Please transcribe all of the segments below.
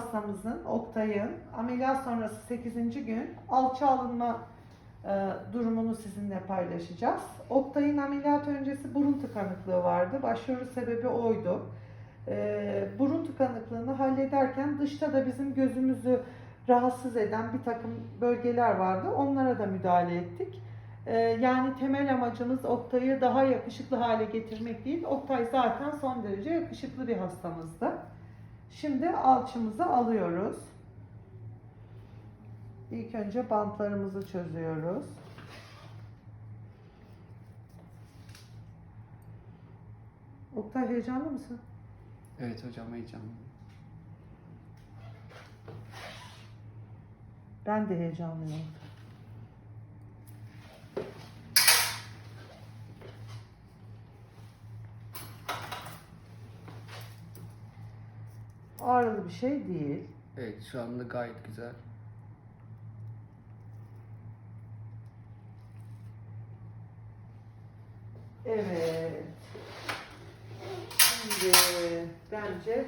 hastamızın, Oktay'ın ameliyat sonrası 8. gün alça alınma e, durumunu sizinle paylaşacağız. Oktay'ın ameliyat öncesi burun tıkanıklığı vardı. Başvuru sebebi oydu. E, burun tıkanıklığını hallederken dışta da bizim gözümüzü rahatsız eden bir takım bölgeler vardı. Onlara da müdahale ettik. E, yani temel amacımız Oktay'ı daha yakışıklı hale getirmek değil. Oktay zaten son derece yakışıklı bir hastamızdı. Şimdi alçımızı alıyoruz. İlk önce bantlarımızı çözüyoruz. Oktay heyecanlı mısın? Evet hocam heyecanlı. Ben de heyecanlıyım. Ağrılı bir şey değil. Evet şu anda gayet güzel. Evet. Şimdi bence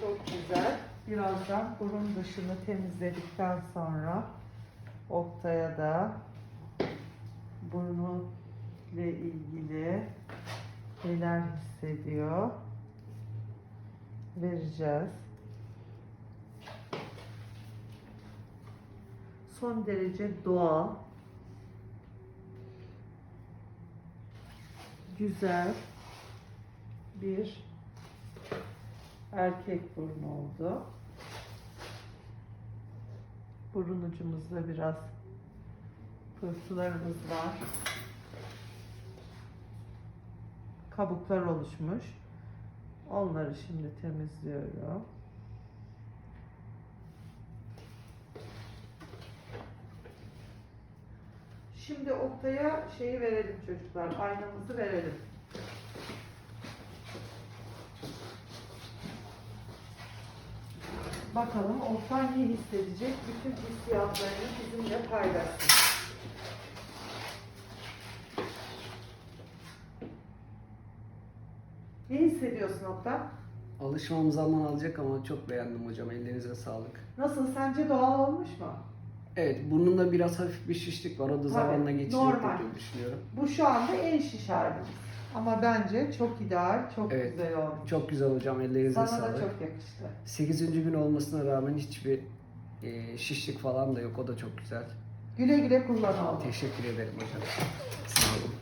çok güzel. Birazdan burun dışını temizledikten sonra Oktay'a da burnu ile ilgili neler hissediyor vereceğiz. Son derece doğal, güzel bir erkek burnu oldu. Burun ucumuzda biraz pıhtılarımız var. Kabuklar oluşmuş. Onları şimdi temizliyorum. Şimdi Oktay'a şeyi verelim çocuklar. Aynamızı verelim. Bakalım Oktay ne hissedecek? Bütün hissiyatlarını bizimle paylaşsın. Ne hissediyorsun Oktay? Alışmam zaman alacak ama çok beğendim hocam. Ellerinize sağlık. Nasıl? Sence doğal olmuş mu? Evet burnumda biraz hafif bir şişlik var. O da zamanla geçecek normal. diye düşünüyorum. Bu şu anda en şiş halimiz. Ama bence çok ideal, çok Evet. güzel olmuş. Çok güzel hocam. Ellerinize Sana da sağlık. çok yakıştı. 8. gün olmasına rağmen hiçbir e, şişlik falan da yok. O da çok güzel. Güle güle kullan oğlum. Teşekkür ederim hocam. Sağ olun.